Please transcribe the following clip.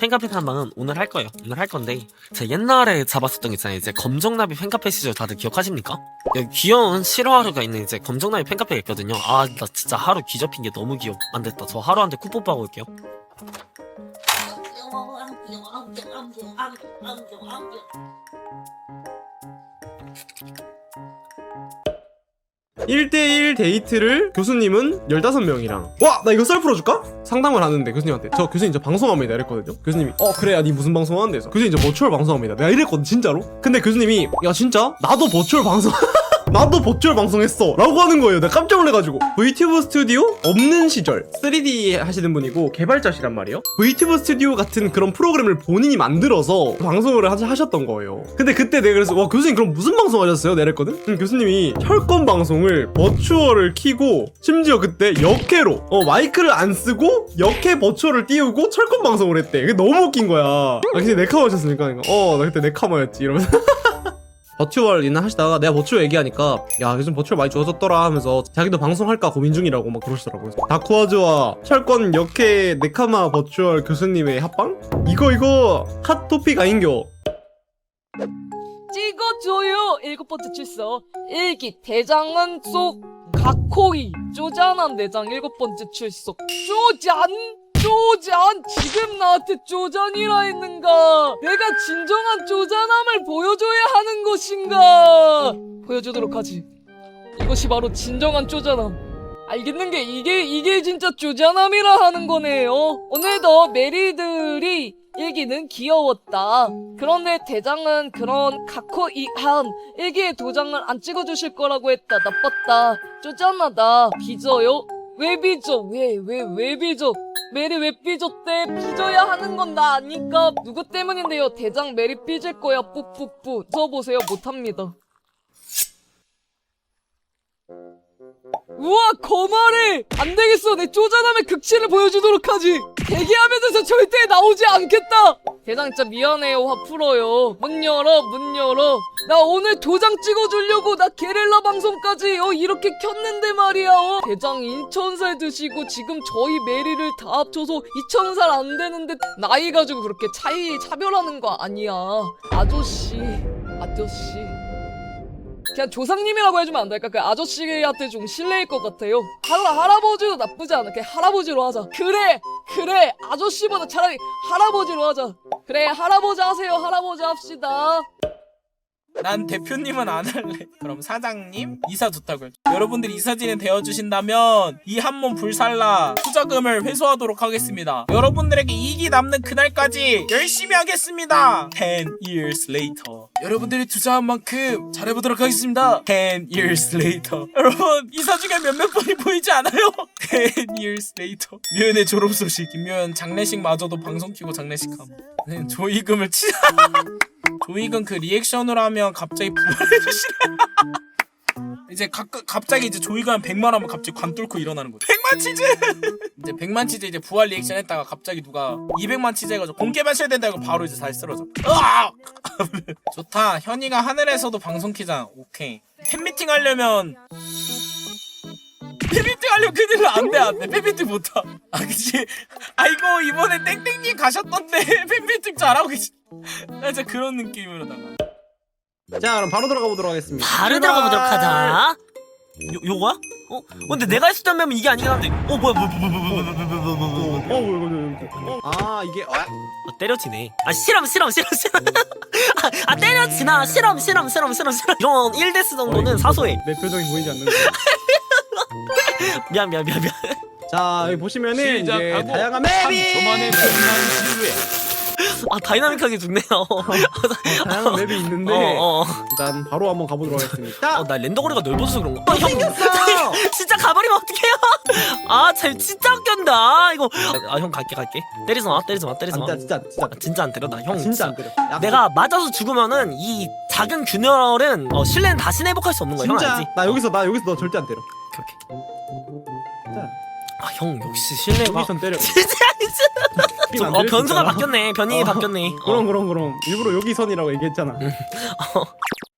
팬카페 탐방은 오늘 할 거예요. 오늘 할 건데 제가 옛날에 잡았었던 게 있잖아요. 이제 검정나비 팬카페 시절 다들 기억하십니까? 여기 귀여운 실화하루가 있는 이제 검정나비 팬카페가 있거든요. 아 나 진짜 하루 귀접힌 게 너무 귀여워. 안 됐다. 저 하루한테 쿠폰 빠고 올게요. 일대일 데이트를 교수님은 15명이랑 와! 나 이거 썰 풀어줄까? 상담을 하는데 교수님한테 저 교수님 저 방송합니다 이랬거든요 교수님이 어 그래 야 니 무슨 방송 하는데 서 교수님 저 버추얼 방송합니다 내가 이랬거든 진짜로 근데 교수님이 야 진짜? 나도 버추얼 방송 나도 버추얼 방송했어 라고 하는 거예요. 내가 깜짝 놀래가지고. VTuber 스튜디오? 없는 시절. 3D 하시는 분이고 개발자시란 말이에요. VTuber 스튜디오 같은 그런 프로그램을 본인이 만들어서 방송을 하- 하셨던 거예요. 근데 그때 내가 그래서 와 교수님 그럼 무슨 방송 하셨어요? 내가 이랬거든? 음, 교수님이 철권 방송을 버추얼을 키고 심지어 그때 역회로 어, 마이크를 안 쓰고 역회 버추얼을 띄우고 철권 방송을 했대. 그게 너무 웃긴 거야. 아 근데 네카마 하셨습니까? 어나 그때 네카마였지 이러면서 버추얼이나 하시다가 내가 버추얼 얘기하니까 야 요즘 버추얼 많이 좋아졌더라 하면서 자기도 방송할까 고민 중이라고 막 그러시더라고요. 다쿠아즈와 철권 역회 네카마 버추얼 교수님의 합방? 이거 이거 핫 토픽 아닌겨? 찍어줘요. 일곱 번째 출석. 일기 대장은 속 각코이. 쪼잔한 대장 일곱 번째 출석. 쪼잔 쪼잔 지금 나한테 쪼잔이라 했는가 내가 진정한 쪼잔함을 보여줘야 하는 것인가 보여주도록 하지 이것이 바로 진정한 쪼잔함 알겠는 게 이게 이게 진짜 쪼잔함이라 하는 거네요 오늘도 메리들이 일기는 귀여웠다. 그런데 대장은 그런 각호이한 일기의 도장을 안 찍어주실 거라고 했다. 나빴다. 쪼잔하다. 빚어요? 왜 빚어? 왜, 왜, 왜 빚어? 메리 왜 삐졌대? 삐져야 하는 건 나 아니까. 누구 때문인데요? 대장 메리 삐질 거야. 뿌뿌뿌. 써보세요. 못합니다. 우와 거말해 안 되겠어 내 쪼잔함의 극치를 보여주도록 하지 대기하면서 절대 나오지 않겠다. 대장 진짜 미안해요 화 풀어요. 문 열어 문 열어. 나 오늘 도장 찍어주려고 나 게릴라 방송까지 어 이렇게 켰는데 말이야 어. 대장 2천살 드시고 지금 저희 메리를 다 합쳐서 2천살 안 되는데 나이 가지고 그렇게 차이 차별하는 거 아니야. 아저씨 아저씨 그냥 조상님이라고 해주면 안 될까? 그 아저씨한테 좀 실례일 것 같아요. 할라 할아버지도 나쁘지 않아. 그냥 할아버지로 하자. 그래, 그래. 아저씨보다 차라리 할아버지로 하자. 그래, 할아버지 하세요. 할아버지 합시다. 난 대표님은 안 할래. 그럼 사장님 이사 좋다고요. 여러분들이 이사진에 되어주신다면 이 한몸 불살라 투자금을 회수하도록 하겠습니다. 여러분들에게 이익이 남는 그날까지 열심히 하겠습니다. 10 years later. 여러분들이 투자한 만큼 잘해보도록 하겠습니다. 10 years later. 여러분 이사 중에 몇몇 분이 보이지 않아요? 10 years later. 묘연의 졸업 소식. 김묘연 장례식마저도 방송 키고 장례식함. 네, 조이금을 치. 조이건 그 리액션으로 하면 갑자기 부활해주시네. 이제 가, 갑자기 이제 조이가 한 100만 하면 갑자기 관 뚫고 일어나는 거죠. 100만 치즈! 이제 100만 치즈 이제 부활 리액션 했다가 갑자기 누가 200만 치즈 해가지고 공개 발시해야 된다 이거 바로 이제 다시 쓰러져. 으악! 좋다. 현이가 하늘에서도 방송 키자. 오케이. 팬미팅 하려면 팬미팅 하려면 큰일 안돼 안돼 팬미팅 못하 아 그치 아이고 이번에 땡땡님 가셨던데 팬미팅 잘하고 계시 아, 진짜 그런 느낌으로다가 자 그럼 바로 들어가 보도록 하겠습니다 바로 들어가 보도록 하자. 요 요거야? 어? 근데 내가 했었다면 이게 아니긴 한데. 어 뭐야 뭐야 어, 이거. 아, 이게, 어? 어, 때려치네. 아, 실험, 실험, 실험, 실험. 아, 아, 때려치나. 실험, 실험, 실험, 실험, 실험. 이런 1데스 정도는 사소해. 내 표정이 보이지 않는데. 미안, 미안, 미안, 미안. 자, 여기 보시면은, 이제, 시작하고 다양한 맵이! 아, 다이나믹하게 죽네요. 다양한 맵이 있는데, 어, 어. 일단 바로 한번 가보도록 하겠습니다. 어, 나 랜더거리가 넓어져서 그런가? 아, 형, 생겼어! 진짜 가버리면 어떡해요? 아, 잘 진짜 웃긴다. 이거. 아, 형 갈게, 갈게. 때리지 마, 때리지 마, 때리지 마. 진짜, 진짜, 진짜. 아, 진짜 안 때려, 나 형. 진짜 안 때려. 약속. 내가 맞아서 죽으면은 이 작은 균열은 어, 신뢰는 다시 회복할 수 없는 거야. 형 진짜, 알지? 나 여기서, 나 여기서 너 절대 안 때려. 오케이, 오케이. 진짜. 아, 형 역시 신뢰가. 여기선 때려. 진짜 안어 변수가. 바뀌었네. 변이 어. 바뀌었네. 어. 그럼, 그럼, 그럼. 일부러 여기 선이라고 얘기했잖아.